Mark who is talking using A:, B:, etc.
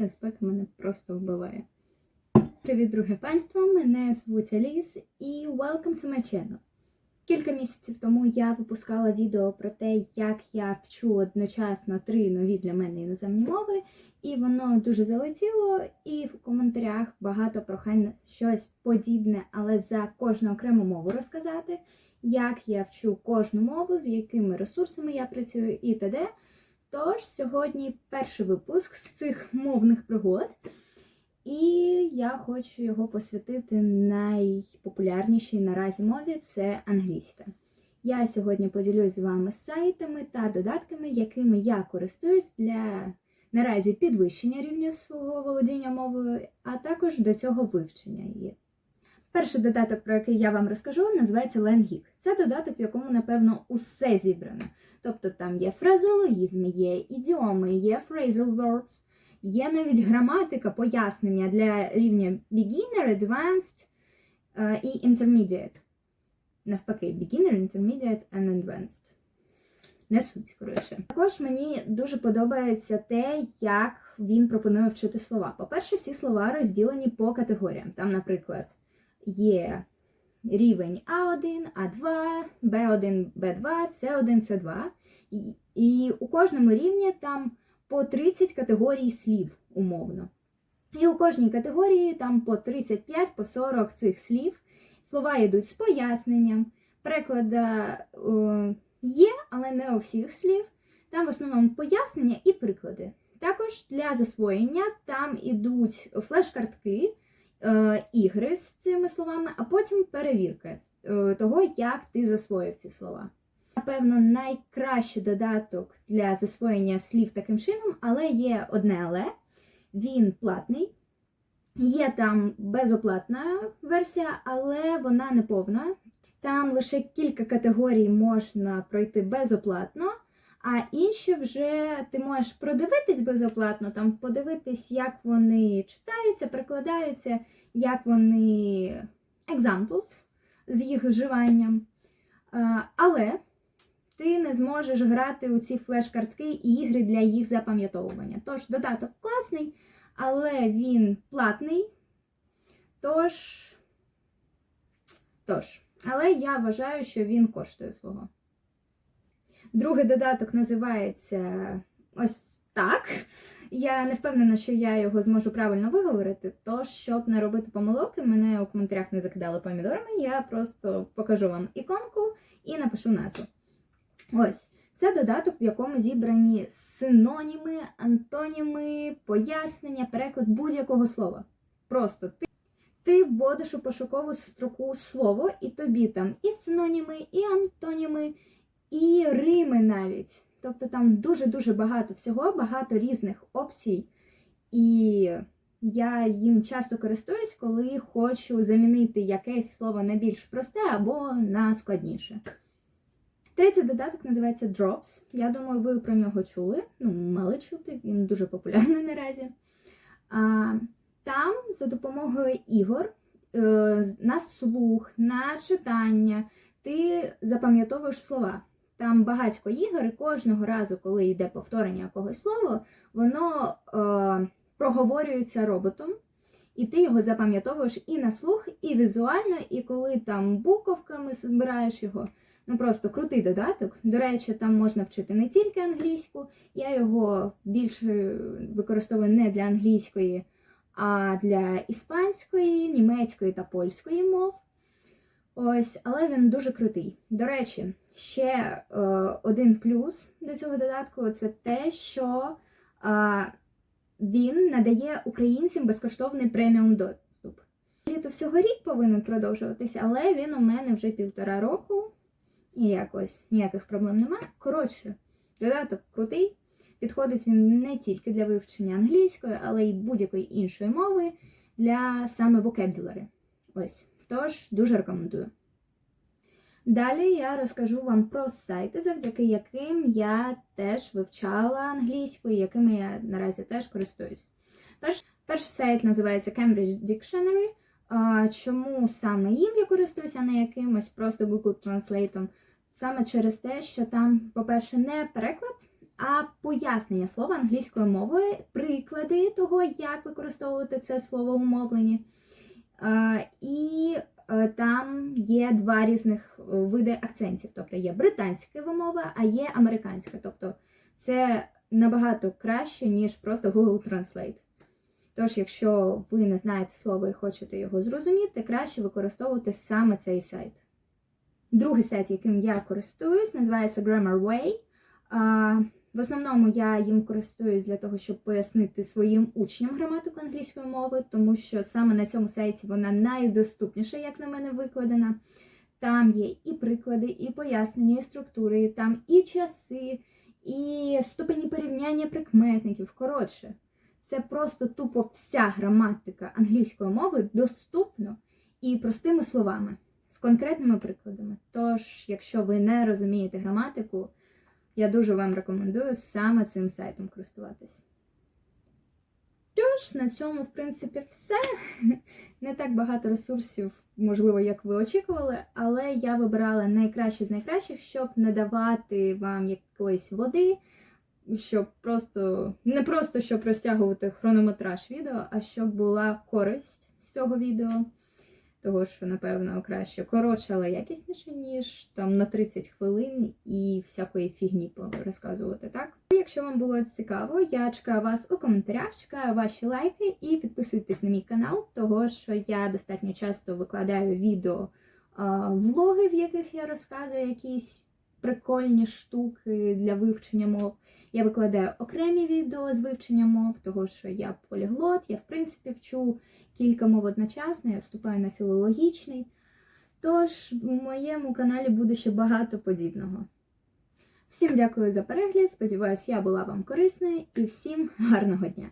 A: ця спека мене просто вбиває. Привіт, друге панство! Мене звуть Аліс і welcome to my channel. Кілька місяців тому я випускала відео про те, як я вчу одночасно три нові для мене іноземні мови, і воно дуже залетіло, і в коментарях багато прохань щось подібне, але за кожну окрему мову розказати, як я вчу кожну мову, з якими ресурсами я працюю і т.д. Тож сьогодні перший випуск з цих мовних пригод, і я хочу його посвятити найпопулярнішій наразі мові це англійська. Я сьогодні поділюсь з вами сайтами та додатками, якими я користуюсь для наразі підвищення рівня свого володіння мовою, а також до цього вивчення її. Перший додаток, про який я вам розкажу, називається LangGeek. Це додаток, в якому, напевно, усе зібрано. Тобто там є фразеологізми, є ідіоми, є phrasal verbs, є навіть граматика, пояснення для рівня beginner, advanced е, і intermediate. Навпаки, beginner, intermediate and advanced. Не суть, коротше. Також мені дуже подобається те, як він пропонує вчити слова. По-перше, всі слова розділені по категоріям. Там, наприклад, є рівень А1, А2, Б1, Б2, С1, С2. І, і у кожному рівні там по 30 категорій слів умовно. І у кожній категорії там по 35 по 40 цих слів. Слова йдуть з поясненням. Переклада е, є, але не у всіх слів. Там в основному пояснення і приклади. Також для засвоєння там ідуть флеш-картки, ігри з цими словами, а потім перевірка е, того, як ти засвоїв ці слова. Напевно, найкращий додаток для засвоєння слів таким чином, але є одне але. Він платний. Є там безоплатна версія, але вона не повна. Там лише кілька категорій можна пройти безоплатно, а інші вже ти можеш продивитись безоплатно, там подивитись, як вони читаються, перекладаються, як вони examples з їх вживанням. Але ти не зможеш грати у ці флеш-картки і ігри для їх запам'ятовування. Тож додаток класний, але він платний. Тож, тож, але я вважаю, що він коштує свого. Другий додаток називається ось так. Я не впевнена, що я його зможу правильно виговорити, тож, щоб не робити помилки, мене у коментарях не закидали помідорами, я просто покажу вам іконку і напишу назву. Ось. Це додаток, в якому зібрані синоніми, антоніми, пояснення, переклад будь-якого слова. Просто ти, ти вводиш у пошукову строку слово, і тобі там і синоніми, і антоніми, і рими навіть. Тобто там дуже-дуже багато всього, багато різних опцій. І я їм часто користуюсь, коли хочу замінити якесь слово на більш просте або на складніше. Третій додаток називається Drops. Я думаю, ви про нього чули. Ну, мали чути, він дуже популярний наразі. А, Там за допомогою ігор е, на слух, на читання ти запам'ятовуєш слова. Там багатько ігор, і кожного разу, коли йде повторення якогось слова, воно е, проговорюється роботом, і ти його запам'ятовуєш і на слух, і візуально, і коли там буковками збираєш його. Ну просто крутий додаток. До речі, там можна вчити не тільки англійську. Я його більше використовую не для англійської, а для іспанської, німецької та польської мов. Ось, але він дуже крутий. До речі, ще е, один плюс до цього додатку це те, що е, він надає українцям безкоштовний преміум доступ. Літо всього рік повинен продовжуватися, але він у мене вже півтора року. І якось ніяких проблем немає. Коротше, додаток крутий. Підходить він не тільки для вивчення англійської, але й будь-якої іншої мови для саме vocabulary. Ось. Тож дуже рекомендую. Далі я розкажу вам про сайти, завдяки яким я теж вивчала англійську, і якими я наразі теж користуюсь. Перш, перший сайт називається Cambridge Dictionary. А, Чому саме їм я користуюся, а не якимось просто Google Translate? Саме через те, що там, по-перше, не переклад, а пояснення слова англійською мовою, приклади того, як використовувати це слово у мовленні. І е, там є два різних е, види акцентів. Тобто є британська вимова, а є американська. Тобто це набагато краще, ніж просто Google Translate. Тож, якщо ви не знаєте слово і хочете його зрозуміти, краще використовувати саме цей сайт. Другий сайт, яким я користуюсь, називається Grammar Way. В основному я їм користуюсь для того, щоб пояснити своїм учням граматику англійської мови, тому що саме на цьому сайті вона найдоступніша, як на мене, викладена. Там є і приклади, і пояснення, і структури, там і часи, і ступені порівняння прикметників. Коротше, це просто тупо вся граматика англійської мови доступно і простими словами, з конкретними прикладами. Тож, якщо ви не розумієте граматику, я дуже вам рекомендую саме цим сайтом користуватись. Що ж, на цьому, в принципі, все. Не так багато ресурсів, можливо, як ви очікували, але я вибирала найкращі з найкращих, щоб не давати вам якоїсь води, щоб просто не просто щоб розтягувати хронометраж відео, а щоб була користь з цього відео. Того, що, напевно, краще коротше, але якісніше, ніж там на 30 хвилин і всякої фігні розказувати, так? Якщо вам було цікаво, я чекаю вас у коментарях, чекаю ваші лайки і підписуйтесь на мій канал, того що я достатньо часто викладаю відео влоги, в яких я розказую якісь прикольні штуки для вивчення мов. Я викладаю окремі відео з вивчення мов, того що я поліглот, я в принципі вчу кілька мов одночасно, я вступаю на філологічний. Тож у моєму каналі буде ще багато подібного. Всім дякую за перегляд. Сподіваюсь, я була вам корисною і всім гарного дня!